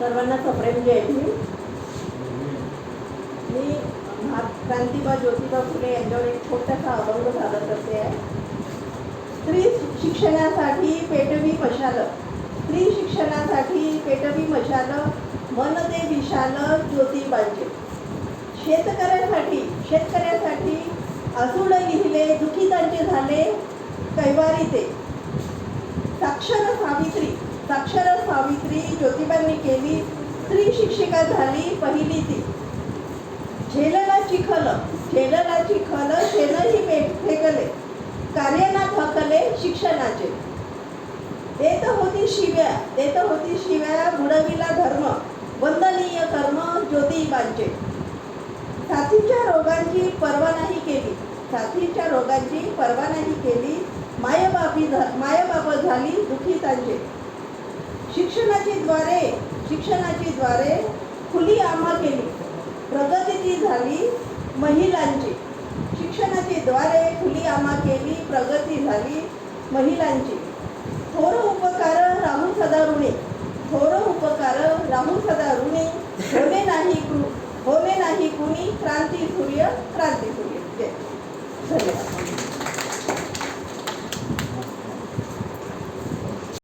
सर्वांना सप्रेम जय भीम मी क्रांतिबा ज्योतिबा फुले यांच्यावर एक छोटासा अभंग सादर करते आहे. स्त्री शिक्षणासाठी पेटवी मशाल. स्त्री शिक्षणासाठी पेटवी मशाल मन ते विशाल ज्योतिबांचे. शेतकऱ्यासाठी शेतकऱ्यासाठी आसूड लिहिले दुखीतांचे झाले कैवारी ते साक्षर सावित्री. साक्षर सावित्री ज्योतिबांनी केली. स्त्री शिक्षिका झाली पहिली ती. झेलला चिखल झेलला चिखल शेनही फेकले कार्यना थकले शिक्षणाचे. देत होती शिव्या देत होती शिव्या बुडविला धर्म वंदनीय कर्म ज्योतिबांचे. साथीच्या रोगांची पर्वा नाही केली. साथीच्या रोगांची पर्वा नाही केली. मायबाबी झा- मायबाब झाली दुखीतांचे. शिक्षणाची द्वारे शिक्षणाची द्वारे खुली आम्हा केली. प्रगती ती झाली महिलांची. शिक्षणाची द्वारे खुली आम्हा केली प्रगती झाली महिलांची. थोर उपकार राहून सदा ऋणे. थोर उपकार राहून सदा ऋणे. होमे नाही होमे नाही कुणी क्रांती सूर्य क्रांती सूर्य धन्यवाद.